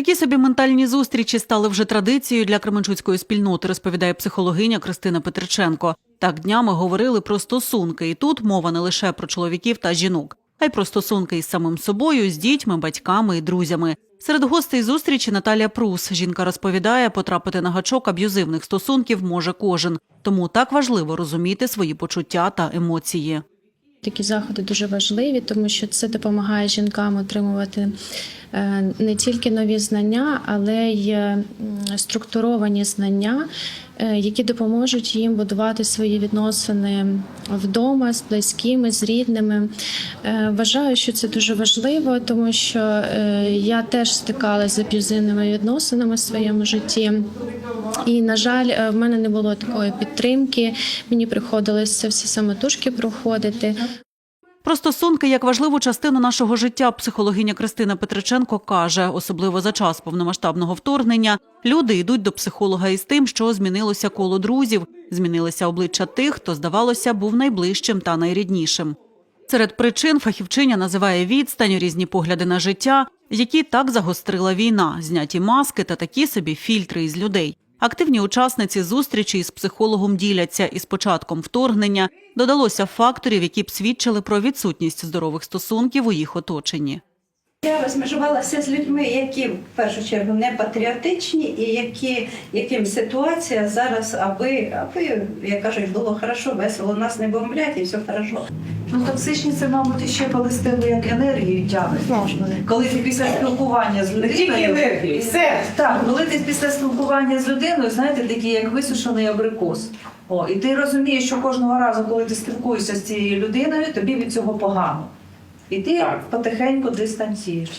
Такі собі ментальні зустрічі стали вже традицією для Кременчуцької спільноти, розповідає психологиня Кристина Петриченко. Так днями говорили про стосунки, і тут мова не лише про чоловіків та жінок, а й про стосунки із самим собою, з дітьми, батьками і друзями. Серед гостей зустрічі Наталія Прус. Жінка розповідає, потрапити на гачок аб'юзивних стосунків може кожен. Тому так важливо розуміти свої почуття та емоції. Такі заходи дуже важливі, тому що це допомагає жінкам отримувати е, не тільки нові знання, але й структуровані знання, е, які допоможуть їм будувати свої відносини вдома з близькими, з рідними. Е, Вважаю, що це дуже важливо, тому що е, я теж стикалася з аб'юзивними відносинами в своєму житті. І, на жаль, е, в мене не було такої підтримки. Мені приходилось це все самотужки проходити. Про стосунки як важливу частину нашого життя психологиня Кристина Петриченко каже, особливо за час повномасштабного вторгнення, люди йдуть до психолога із тим, що змінилося коло друзів, змінилися обличчя тих, хто, здавалося, був найближчим та найріднішим. Серед причин фахівчиня називає відстань, різні погляди на життя, які так загострила війна, зняті маски та такі собі фільтри із людей. Активні учасниці зустрічі із психологом діляться із початком вторгнення додалося факторів, які б свідчили про відсутність здорових стосунків у їх оточенні. Я розмежувалася з людьми, які в першу чергу не патріотичні, і які, яким ситуація зараз, аби, аби, як кажуть, було хорошо, весело, нас не бомблять і все хорошо. Ну, токсичні це, мабуть, ще коли з тебе як енергію тягнуть. Коли ти після спілкування з людиною. Тільки енергію, все. Так, коли ти після спілкування з людиною, знаєте, такий як висушений абрикос. О, і ти розумієш, що кожного разу, коли ти спілкуєшся з цією людиною, тобі від цього погано. І ти Так. потихеньку дистанцієш.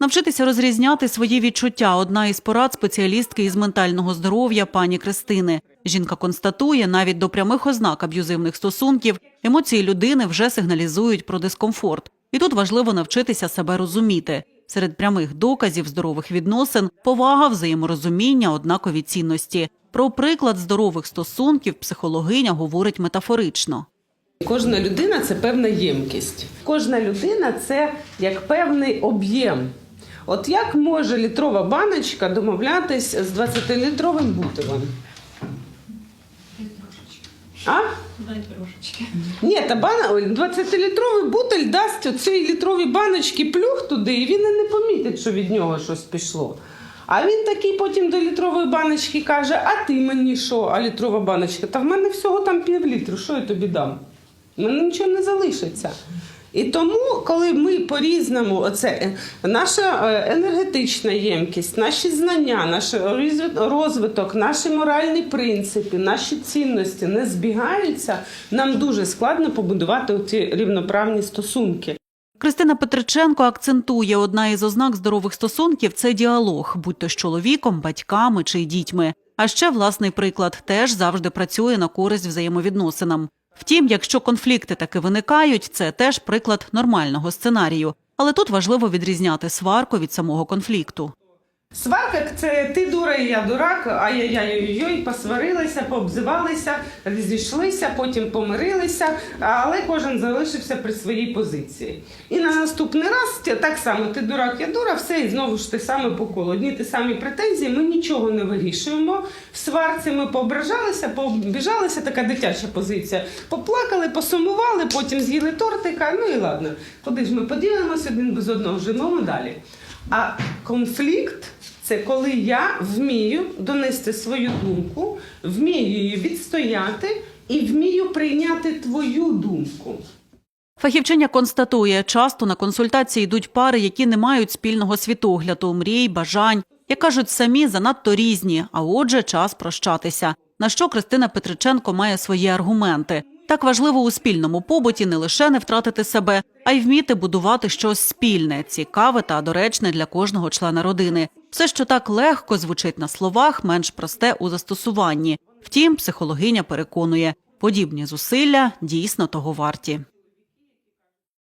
Навчитися розрізняти свої відчуття одна із порад спеціалістки із ментального здоров'я пані Кристини. Жінка констатує, навіть до прямих ознак аб'юзивних стосунків емоції людини вже сигналізують про дискомфорт. І тут важливо навчитися себе розуміти. Серед прямих доказів здорових відносин повага, взаєморозуміння, однакові цінності. Про приклад здорових стосунків психологиня говорить метафорично. Кожна людина це певна ємкість. Кожна людина це як певний об'єм. От як може літрова баночка домовлятись з 20-літровим бутилем? А? Ні, та бана... 20-літровий бутиль дасть оцій літровій баночці плюх туди, і він і не помітить, що від нього щось пішло. А він такий потім до літрової баночки каже: А ти мені що? А літрова баночка? Та в мене всього там пів літру, що я тобі дам? Мене нічого не залишиться. І тому, коли ми по-різному, оце е, наша е, енергетична ємкість, наші знання, наш розвиток, наші моральні принципи, наші цінності не збігаються, нам дуже складно побудувати ці рівноправні стосунки. Кристина Петриченко акцентує, одна із ознак здорових стосунків це діалог, будь то з чоловіком, батьками чи дітьми. А ще власний приклад теж завжди працює на користь взаємовідносинам. Втім, якщо конфлікти таки виникають, це теж приклад нормального сценарію. Але тут важливо відрізняти сварку від самого конфлікту. Сварка це ти дура, і я дурак, ай-яй-яй-яй, посварилися, пообзивалися, розійшлися, потім помирилися, але кожен залишився при своїй позиції. І на наступний раз так само ти дурак, я дура, все, і знову ж те саме по колу. Одні ті самі претензії, ми нічого не вирішуємо. В сварці ми поображалися, пообіжалися, така дитяча позиція. Поплакали, посумували, потім з'їли тортика. Ну і ладно, куди ж ми поділимося один без одного, живемо далі. А конфлікт це коли я вмію донести свою думку, вмію її відстояти і вмію прийняти твою думку. Фахівчиня констатує, часто на консультації йдуть пари, які не мають спільного світогляду, мрій, бажань, як кажуть самі, занадто різні, а отже, час прощатися. На що Кристина Петриченко має свої аргументи. Так важливо у спільному побуті не лише не втратити себе, а й вміти будувати щось спільне, цікаве та доречне для кожного члена родини. Все, що так легко звучить на словах, менш просте у застосуванні. Втім, психологиня переконує, подібні зусилля дійсно того варті.